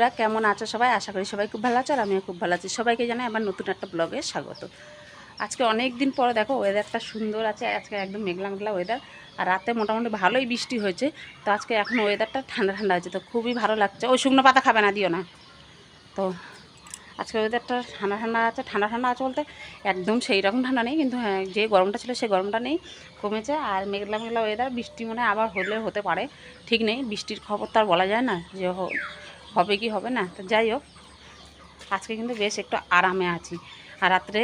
বন্ধুরা, কেমন আছো সবাই? আশা করি সবাই খুব ভালো আছো আর আমিও খুব ভালো আছি। সবাইকে জানাই আবার নতুন একটা ব্লগে স্বাগত। আজকে অনেক দিন পরে দেখো ওয়েদারটা সুন্দর আছে, আজকে একদম মেঘলা মেঘলা ওয়েদার আর রাতে মোটামুটি ভালোই বৃষ্টি হয়েছে। তো আজকে এখন ওয়েদারটা ঠান্ডা ঠান্ডা আছে তো খুবই ভালো লাগছে। ওই শুকনো পাতা খাবে না, দিও না। তো আজকে ওয়েদারটা ঠান্ডা ঠান্ডা আছে, ঠান্ডা ঠান্ডা আছে বলতে একদম সেই রকম ঠান্ডা নেই, কিন্তু হ্যাঁ যে গরমটা ছিল সেই গরমটা নেই, কমেছে। আর মেঘলা মেঘলা ওয়েদার বৃষ্টি মনে আবার হলে হতে পারে, ঠিক নেই। বৃষ্টির খবর তো আর বলা যায় না, যে হবে কি হবে না? তো যাই হোক, আজকে কিন্তু বেশ একটু আরামে আছি। আর রাত্রে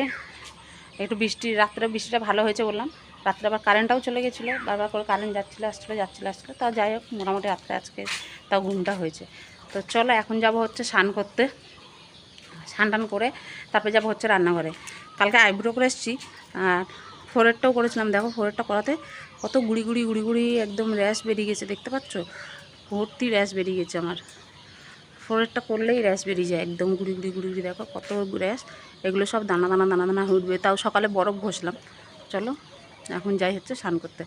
একটু বৃষ্টি, রাত্রে বৃষ্টিটা ভালো হয়েছে বললাম। রাত্রে আবার কারেন্টটাও চলে গেছিল, বারবার করে কারেন্ট যাচ্ছিল, আসছিল যাচ্ছিল, আসছিল। তাও যাই হোক, মোটামুটি রাত্রে আজকে তাও ঘুমটা হয়েছে। তো চলো, এখন যাব হচ্ছে স্নান করতে। স্নান টান করে তারপরে যাব হচ্ছে রান্নাঘরে। কালকে আইব্রো করে এসেছি। আর ফোরেরটাও করেছিলাম, দেখো ফোরেরটা করাতে। কত গুড়ি গুড়ি গুড়ি গুড়ি একদম র্যাশ বেরিয়ে গেছে, দেখতে পাচ্ছ? ভর্তি র্যাশ বেরিয়ে গেছে আমার। ফোরেরটা করলেই র্যাশ বেরিয়ে যায়। একদম গুড়ি ঘুরি গুড়ি গুড়ি, দেখো কত র্যাশ এগুলো সব দানা দানা দানা দানা উঠবে। তাও সকালে বরফ ঘষলাম। চলো, এখন যাই হচ্ছে স্নান করতে।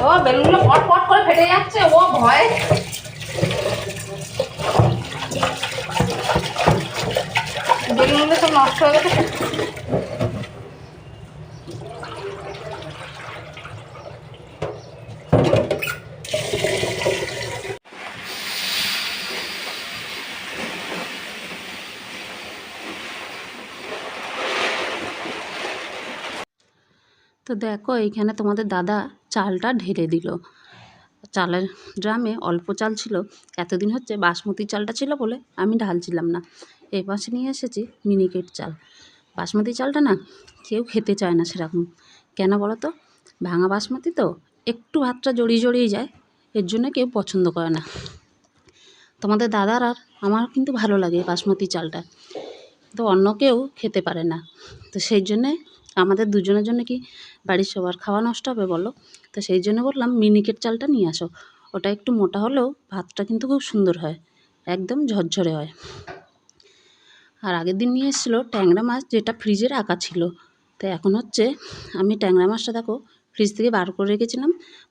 ও বেলুনগুলো পট পট করে ফেটে যাচ্ছে ও ভয়। বেলুনগুলো সব নষ্ট হয়ে গেছে। তো দেখো এইখানে তোমাদের দাদা চালটা ঢেলে দিল। চালের ড্রামে অল্প চাল ছিল। এতদিন হচ্ছে বাসমতি চালটা ছিল বলে আমি ঢালছিলাম না। এই পাশে নিয়ে এসেছি মিনিকেট চাল। বাসমতি চালটা না কেউ খেতে চায় না সেরকম। কেন বলো তো? ভাঙা বাসমতি তো একটু ভাতটা জড়িয়ে জড়িয়ে যায়, এর জন্য কেউ পছন্দ করে না। তোমাদের দাদার আর আমার কিন্তু ভালো লাগে বাসমতি চালটা। তো অন্য কেউ খেতে পারে না। তো সেই জন্যে আমাদের দুজনের জন্য কি বাড়ির সবার খাওয়া নষ্ট হবে বলো? তো সেই জন্য বললাম, মিনিকেট চালটা নিয়ে আসো। ওটা একটু মোটা হলেও ভাতটা কিন্তু খুব সুন্দর হয়, একদম ঝরঝরে হয়। আর আগের দিন নিয়ে এসেছিল ট্যাংরা মাছ যেটা ফ্রিজে রাখা ছিল। তো এখন হচ্ছে আমি ট্যাংরা মাছটা দেখো ফ্রিজ থেকে বার করে রেখেছিলাম,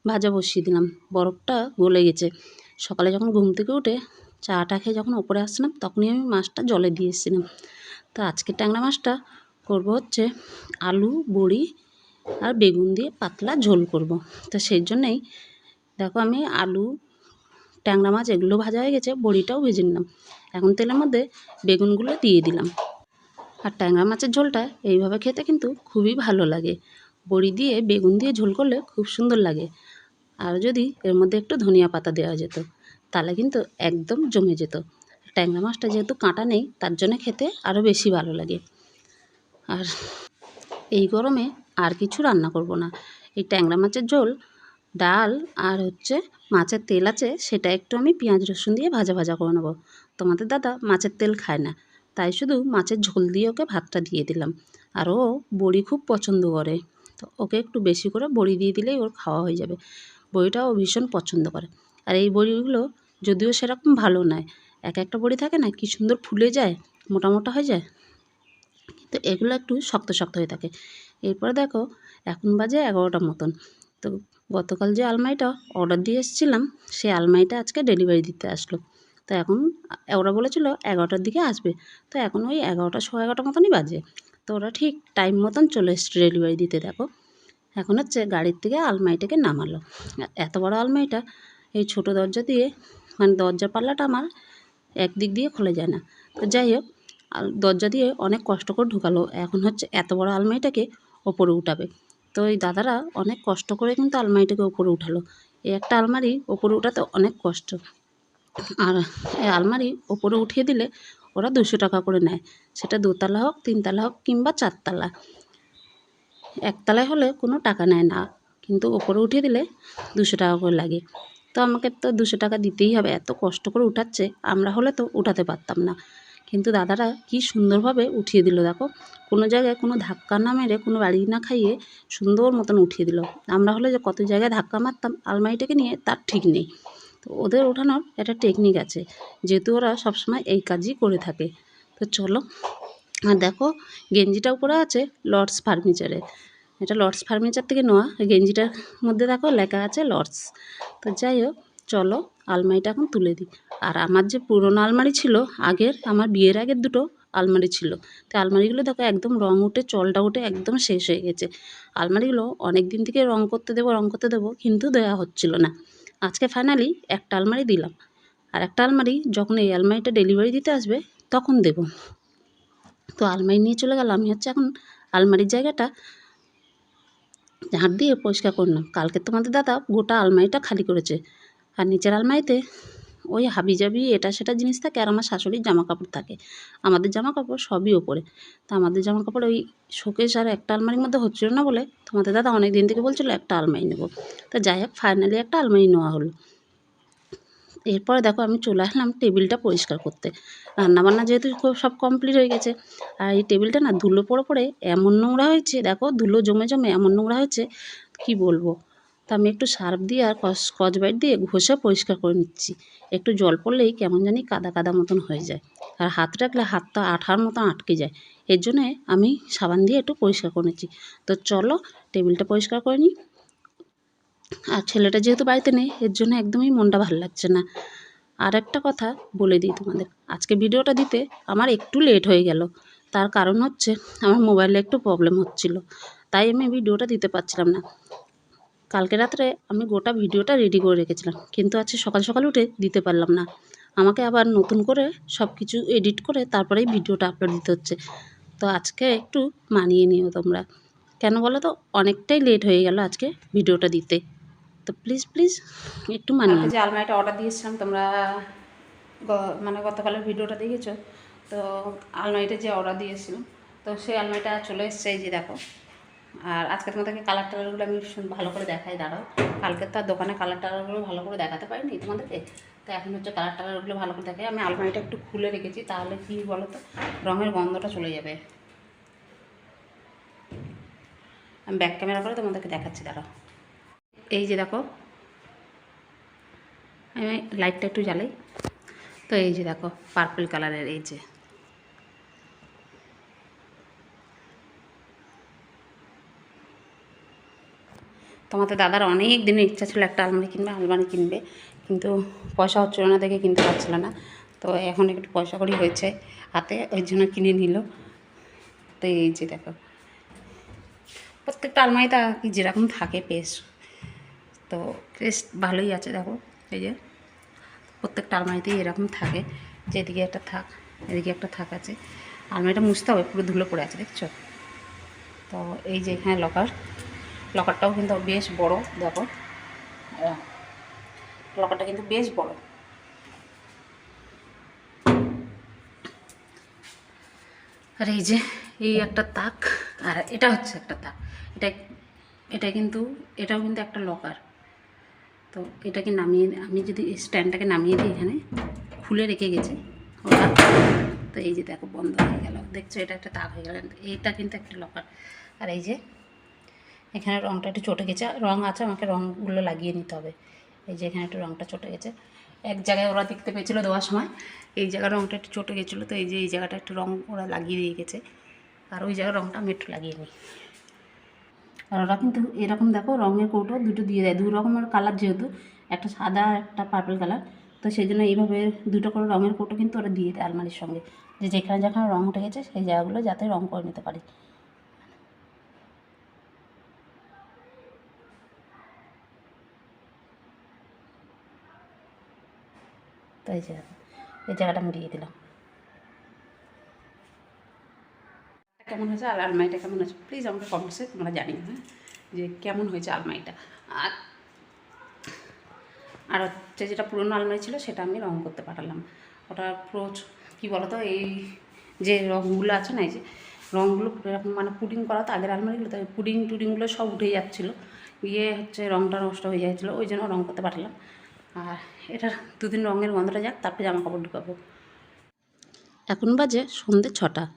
ভাজা বসিয়ে দিলাম। বরফটা গলে গেছে। সকালে যখন ঘুম থেকে উঠে চাটা খেয়ে যখন ওপরে আসছিলাম, তখনই আমি মাছটা জলে দিয়ে এসেছিলাম। তো আজকে ট্যাংরা মাছটা করব হচ্ছে আলু, বড়ি আর বেগুন দিয়ে পাতলা ঝোল করব। তো সেই জন্যেই দেখো আমি আলু, ট্যাংরা মাছ এগুলো ভাজা হয়ে গেছে, বড়িটাও ভেজে নিলাম। এখন তেলের মধ্যে বেগুনগুলো দিয়ে দিলাম। আর ট্যাংরা মাছের ঝোলটা এইভাবে খেতে কিন্তু খুবই ভালো লাগে। বড়ি দিয়ে বেগুন দিয়ে ঝোল করলে খুব সুন্দর লাগে। আর যদি এর মধ্যে একটু ধনিয়া পাতা দেওয়া যেত, তাহলে কিন্তু একদম জমে যেত। ট্যাংরা মাছটা যেহেতু কাঁটা নেই, তার জন্য খেতে আরও বেশি ভালো লাগে। আর এই গরমে আর কিছু রান্না করব না। এই ট্যাংরা মাছের ঝোল, ডাল আর হচ্ছে মাছের তেল আছে, সেটা একটু আমি পেঁয়াজ, রসুন দিয়ে ভাজা ভাজা করে নেব। তোমাদের দাদা মাছের তেল খায় না, তাই শুধু মাছের ঝোল দিয়ে ওকে ভাতটা দিয়ে দিলাম। আর ও বড়ি খুব পছন্দ করে, তো ওকে একটু বেশি করে বড়ি দিয়ে দিলেই ওর খাওয়া হয়ে যাবে। বড়িটাও ও ভীষণ পছন্দ করে। আর এই বড়িগুলো যদিও সেরকম ভালো নয়, এক একটা বড়ি থাকে না, কি সুন্দর ফুলে যায়, মোটা মোটা হয়ে যায়। তো এগুলো একটু শক্ত শক্ত হয়ে থাকে। এরপরে দেখো, এখন বাজে এগারোটার মতন। তো গতকাল যে আলমারিটা অর্ডার দিয়ে এসেছিলাম সেই আলমারিটা আজকে ডেলিভারি দিতে আসলো। তো এখন ওরা বলেছিল এগারোটার দিকে আসবে। তো এখন ওই এগারোটা সোয়া এগারোটার মতনই বাজে। তো ওরা ঠিক টাইম মতন চলে এসছে ডেলিভারি দিতে, দেখো। এখন হচ্ছে গাড়ির থেকে আলমারিটাকে নামালো। এত বড় আলমারিটা, এই ছোট দরজা দিয়ে মানে দরজার পাল্লাটা আমার একদিক দিয়ে খুলে যায় না। তো যাই হোক দরজা দিয়ে অনেক কষ্ট করে ঢুকালো। এখন হচ্ছে এত বড় আলমারিটাকে ওপরে উঠাবে। তো এই দাদারা অনেক কষ্ট করে কিন্তু আলমারিটাকে ওপরে উঠালো। এই একটা আলমারি ওপরে উঠাতে অনেক কষ্ট। আর এই আলমারি ওপরে উঠিয়ে দিলে ওরা দুশো টাকা করে নেয়। সেটা দোতলা হোক, তিনতলা হোক কিংবা চারতলা। একতলায় হলে কোনো টাকা নেয় না। কিন্তু ওপরে উঠিয়ে দিলে দুশো টাকা করে লাগে। তো আমাকে তো দুশো টাকা দিতেই হবে। এত কষ্ট করে উঠাচ্ছে। আমরা হলে তো উঠাতে পারতাম না। কিন্তু দাদারা কি সুন্দরভাবে উঠিয়ে দিল, দেখো। কোনো জায়গায় কোনো ধাক্কা না মেরে কোনো বাড়ি না খাইয়ে সুন্দর মতন উঠিয়ে দিল। আমরা হলে যে কত জায়গায় ধাক্কা মারতাম, আলমারিটাকে নিয়ে তার ঠিক নেই। তো ওদের ওঠানোর একটা টেকনিক আছে, যেহেতু ওরা সবসময় এই কাজই করে থাকে। তো চলো, আর দেখো, গেঞ্জিটা উপরে আছে লর্ডস ফার্নিচারে এটা লর্ডস ফার্নিচার থেকে নেওয়া, গেঞ্জিটার মধ্যে দেখো লেখা আছে লর্ডস তো যাই হোক চলো আলমারিটা এখন তুলে দিই। আর আমার যে পুরনো আলমারি ছিল, আগের, আমার বিয়ের আগের দুটো আলমারি ছিল। তো আলমারিগুলো দেখো একদম রং উঠে, চলটা উঠে একদম শেষ হয়ে গেছে। আলমারিগুলো অনেক দিন থেকে রং করতে দেবো, রং করতে দেবো, কিন্তু দেওয়া হচ্ছিল না। আজকে ফাইনালি একটা আলমারি দিলাম। আর একটা আলমারি যখন এই আলমারিটা ডেলিভারি দিতে আসবে, তখন দেব। তো আলমারি নিয়ে চলে গেলাম, আমি হচ্ছে এখন আলমারির জায়গাটা ঝাঁট দিয়ে পরিষ্কার করলাম। কালকে তোমাদের দাদা গোটা আলমারিটা খালি করেছে। আর নিচের আলমারিতে ওই হাবি জাবি এটা সেটা জিনিস থাকে আর আমার শাশুড়ির জামা কাপড় থাকে। আমাদের জামা কাপড় সবই ওপরে। তা আমাদের জামা কাপড় ওই শোকেস আর একটা আলমারির মধ্যে হচ্ছিল না বলে তোমাদের দাদা অনেক দিন থেকে বলছিল একটা আলমারি নেব। তা যাই হোক ফাইনালি একটা আলমারি নেওয়া হলো। এরপরে দেখো আমি চলে আসলাম টেবিলটা পরিষ্কার করতে। রান্নাবান্না যেহেতু সব কমপ্লিট হয়ে গেছে, আর এই টেবিলটা না ধুলো পড়ে পড়ে এমন নোংরা হয়েছে, দেখো ধুলো জমে জমে এমন নোংরা হয়েছে, কি বলব? তা আমি একটু সার্ফ দিয়ে আর স্কচ ব্রাইট দিয়ে ঘষে পরিষ্কার করে নিচ্ছি। একটু জল পড়লেই কেমন জানি কাদা কাদা মতন হয়ে যায়। আর হাত রাখলে হাতটা আঠার মতন আটকে যায়। এর জন্যে আমি সাবান দিয়ে একটু পরিষ্কার করে নিচ্ছি। তো চলো টেবিলটা পরিষ্কার করে নিই। আর ছেলেটা যেহেতু বাড়িতে নেই, এর জন্য একদমই মনটা ভালো লাগছে না। আর একটা কথা বলে দিই তোমাদের। আজকে ভিডিওটা দিতে আমার একটু লেট হয়ে গেল। তার কারণ হচ্ছে আমার মোবাইলে একটু প্রবলেম হচ্ছিল। তাই আমি ভিডিওটা দিতে পারছিলাম না। কালকে রাত্রে আমি গোটা ভিডিওটা রেডি করে রেখেছিলাম। কিন্তু আজকে সকাল সকাল উঠে দিতে পারলাম না। আমাকে আবার নতুন করে সব কিছু এডিট করে তারপরেই ভিডিওটা আপলোড দিতে হচ্ছে। তো আজকে একটু মানিয়ে নিও তোমরা। কেন বলো তো? অনেকটাই লেট হয়ে গেল আজকে ভিডিওটা দিতে। তো প্লিজ প্লিজ একটু মানিয়ে যে আলমারিটা অর্ডার দিয়েছিলাম তোমরা গ- মানে গতকালের ভিডিওটা দেখেছ? তো আলমারিটা যে অর্ডার দিয়েছিলাম তো সেই আলমারিটা চলে এসছে এই যে দেখো। আর আজকে তোমাদেরকে কালার টালারগুলো আমি ভালো করে দেখাই, দাঁড়াও। কালকে তো আর দোকানে কালার টালারগুলো ভালো করে দেখাতে পারিনি তোমাদেরকে। তো এখন হচ্ছে কালার টালারগুলো ভালো করে দেখাই। আমি আলমারিটা একটু খুলে রেখেছি, তাহলে কি বলো তো রঙের গন্ধটা চলে যাবে। আমি ব্যাক ক্যামেরা করে তোমাদেরকে দেখাচ্ছি, দাঁড়াও। এই যে দেখো, আমি লাইটটা একটু জ্বালাই। তো এই যে দেখো পার্পল কালারের এই যে। তোমাদের দাদার অনেক দিনের ইচ্ছা ছিল একটা আলমারি কিনবে আলমারি কিনবে, কিন্তু পয়সা হচ্ছিল না দেখে কিনতে পারছিল না। তো এখন একটু পয়সা করি হয়েছে হাতে, ওই জন্য কিনে নিল। তো এই যে দেখো, প্রত্যেকটা আলমারিতে কি যেরকম থাকে বেশ। তো বেশ ভালোই আছে দেখো, এই যে প্রত্যেকটা আলমারিতেই এরকম থাকে যে এদিকে একটা থাক, এদিকে একটা থাক আছে। আলমারিটা মুছতে হবে, পুরো ধুলো পড়ে আছে, দেখছ? তো এই যে এখানে লকার লকারটাও কিন্তু বেশ বড় দেখো। আহ, লকারটা কিন্তু বেশ বড়। আর এই যে এই একটা তাক আর এটা হচ্ছে একটা তাক। এটা এটা কিন্তু এটাও কিন্তু একটা লকার। তো এটাকে নামিয়ে আমি যদি স্ট্যান্ডটাকে নামিয়ে দিই এখানে খুলে রেখে গেছে ওটা তো এই যে দেখো বন্ধ হয়ে গেল। দেখছ এটা একটা তাক হয়ে গেল। এটা কিন্তু একটা লকার। আর এই যে এখানে রঙটা একটু চটে গেছে। রঙ আছে, আমাকে রঙগুলো লাগিয়ে নিতে হবে। এই যে এখানে একটু রঙটা চটে গেছে। এক জায়গায় ওরা দেখতে পেয়েছিলো দেওয়ার সময়, এই জায়গার রঙটা একটু চটে গেছিল, তো এই যে এই জায়গাটা একটু রঙ ওরা লাগিয়ে দিয়ে গেছে। আর ওই জায়গার রঙটা আমি একটু লাগিয়ে নিই। আর ওরা কিন্তু এরকম দেখো, রঙের কৌটো দুটো দিয়ে দেয়। দু রকমের কালার যেহেতু, একটা সাদা একটা পার্পল কালার তো সেই জন্য এইভাবে দুটো করে রঙের কৌটো কিন্তু ওরা দিয়ে দেয় আলমারির সঙ্গে। যে যেখানে যেখানে রঙ উঠে গেছে, সেই জায়গাগুলো যাতে রঙ করে নিতে পারি। এই এই জায়গাটা আমি দিয়ে দিলাম। কেমন হয়েছে? আর আলমারিটা কেমন হয়েছে? প্লিজ আমাকে কমেন্টসে তোমরা জানিও হ্যাঁ? যে কেমন হয়েছে আলমারিটা? আর আর হচ্ছে যেটা পুরনো আলমারি ছিল, সেটা আমি রং করতে পাঠালাম ওটা পুরো কী বলতো, এই যে রঙগুলো আছে না, এই যে রঙগুলো মানে পুডিং করা তো আগের আলমারিগুলো তো পুডিং টুডিংগুলো সব উঠে যাচ্ছিল। ইয়ে হচ্ছে রঙটা নষ্ট হয়ে যাচ্ছিল, ওই জন্য রঙ করতে পারলাম। আর এটার দুদিন রঙের গন্ধটা যাক, তারপরে জামা কাপড় ঢুকাবো। এখন বাজে সন্ধে ছটা।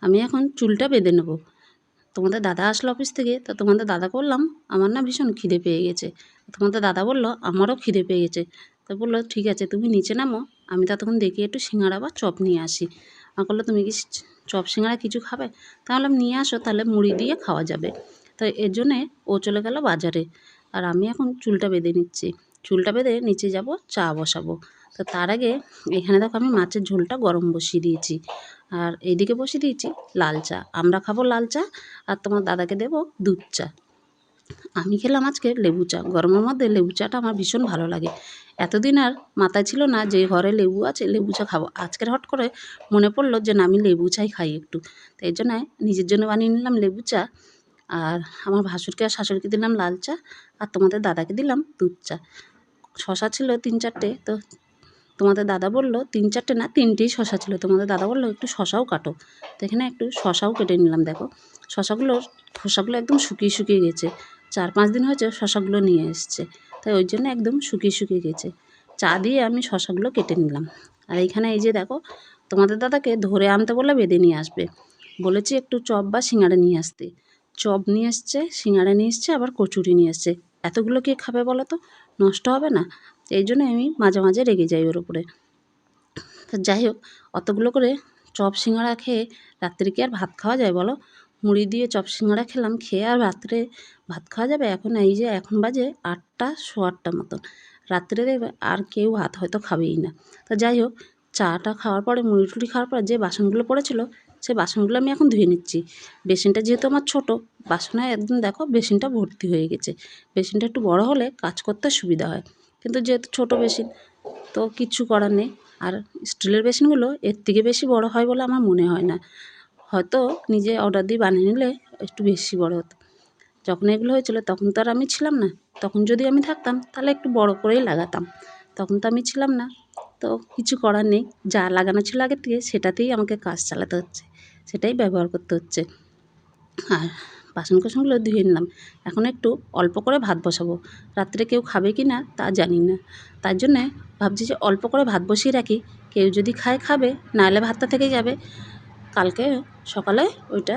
আমি এখন চুলটা বেঁধে নেব। তোমাদের দাদা আসলো অফিস থেকে, তো তোমাদের দাদা বললাম, আমার না ভীষণ খিদে পেয়ে গেছে। তোমাদের দাদা বলল, আমারও খিদে পেয়ে গেছে। তো বলল, ঠিক আছে, তুমি নিচে নামো, আমি ততক্ষণ দেখি একটু সিঙ্গাড়া বা চপ নিয়ে আসি। আর করল তুমি কি চপ সিঙ্গাড়া কিছু খাবে? তাহলে নিয়ে আসো, তাহলে মুড়ি দিয়ে খাওয়া যাবে। তো এর জন্যে ও চলে গেল বাজারে। আর আমি এখন চুলটা বেঁধে নিচ্ছি। চুলটা বেঁধে নিচে যাব, চা বসাবো। তো তার আগে এখানে দেখো আমি মাছের ঝোলটা গরম বসিয়ে দিয়েছি। আর এইদিকে বসিয়ে দিয়েছি লাল চা। আমরা খাব লাল চা আর তোমার দাদাকে দেবো দুধ চা। আমি খেলাম আজকে লেবু চা। গরমের মধ্যে লেবু চাটা আমার ভীষণ ভালো লাগে। এতদিন আর মাথায় ছিল না যে ঘরে লেবু আছে, লেবু চা খাব। আজকের হট করে মনে পড়ল যে না, আমি লেবু চাই খাই একটু। তো তাই জন্য নিজের জন্য বানিয়ে নিলাম লেবু চা। আর আমার ভাসুরকে আর শাশুড়িকে দিলাম লাল চা। আর তোমাদের দাদাকে দিলাম দুধ চা। শশা ছিল তিন চারটে, তো তোমাদের দাদা বলল তিন চারটে না, তিনটেই শশা ছিল। তোমাদের দাদা বলল একটু শশাও কাটো। তো এখানে একটু শশাও কেটে নিলাম, দেখো। শশাগুলো খোসাগুলো একদম শুকিয়ে শুকিয়ে গেছে। চার পাঁচ দিন হয়েছে শশাগুলো নিয়ে এসছে। তাই ওই জন্য একদম শুকিয়ে শুকিয়ে গেছে। চা দিয়ে আমি শশাগুলো কেটে নিলাম। আর এইখানে এই যে দেখো, তোমাদের দাদাকে ধরে আনতে বলে বেঁধে নিয়ে আসবে। বলেছি একটু চপ বা সিঙ্গাড়া নিয়ে আসতে। চপ নিয়ে এসছে, সিঙ্গাড়া নিয়ে এসছে, আবার কচুরি নিয়ে এসছে। এতগুলো কে খাবে বলো তো? নষ্ট হবে না। এই জন্য আমি মাঝে মাঝে রেগে যাই ওর উপরে। তো যাই হোক, অতগুলো করে চপ সিঙ্গাড়া খেয়ে রাত্রে কি আর ভাত খাওয়া যায় বলো? মুড়ি দিয়ে চপ সিঙ্গাড়া খেলাম, খেয়ে আর রাত্রে ভাত খাওয়া যাবে? এখন এই যে এখন বাজে আটটা শো আটটা মতন। রাত্রে দেখবে আর কেউ ভাত হয়তো খাবেই না। তো যাই হোক, চাটা খাওয়ার পরে মুড়ি টুড়ি খাওয়ার পরে যে বাসনগুলো পড়েছিল সে বাসনগুলো আমি এখন ধুয়ে নিচ্ছি। বেসিনটা যেহেতু আমার ছোটো, বাসনে একদম দেখো বেসিনটা ভর্তি হয়ে গেছে। বেসিনটা একটু বড় হলে কাজ করতে সুবিধা হয়। কিন্তু যেহেতু ছোটো বেসিন, তো কিচ্ছু করার নেই। আর স্টিলের বেসিনগুলো এর থেকে বেশি বড় হয় বলে আমার মনে হয় না। হয়তো নিজে অর্ডার দিয়ে বানিয়ে নিলে একটু বেশি বড় হতো। যখন এগুলো হয়েছিল তখন তো আর আমি ছিলাম না। তখন যদি আমি থাকতাম, তাহলে একটু বড় করেই লাগাতাম। তখন তো আমি ছিলাম না। তো কিছু করার নেই। যা লাগানো ছিল আগের থেকে, সেটাতেই আমাকে কাজ চালাতে হচ্ছে। সেটাই ব্যবহার করতে হচ্ছে। আর বাসন কোসনগুলো ধুয়ে নিলাম। এখন একটু অল্প করে ভাত বসাবো। রাত্রে কেউ খাবে কি না তা জানি না। তার জন্যে ভাবছি যে অল্প করে ভাত বসিয়ে রাখি। কেউ যদি খায়, খাবে নাহলে ভাতটা থেকে যাবে। কালকে সকালে ওইটা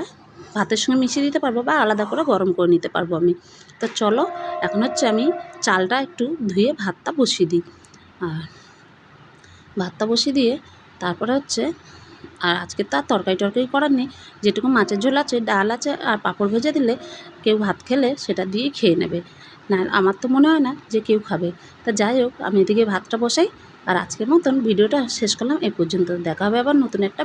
ভাতের সঙ্গে মিশিয়ে দিতে পারব বা আলাদা করে গরম করে নিতে পারব আমি। তো চলো, এখন হচ্ছে আমি চালটা একটু ধুয়ে ভাতটা বসিয়ে দিই। আর ভাতটা বসিয়ে দিয়ে তারপরে হচ্ছে আর আজকে তো আর তরকারি টরকারি করার নেই। যেটুকু মাছের ঝোল আছে, ডাল আছে আর পাঁপড় ভেজে দিলে কেউ ভাত খেলে সেটা দিয়ে খেয়ে নেবে। না, আমার তো মনে হয় না যে কেউ খাবে। তা যাই হোক, আমি এদিকে ভাতটা বসাই আর আজকের মতন ভিডিওটা শেষ করলাম। এ পর্যন্ত দেখা হবে আবার নতুন একটা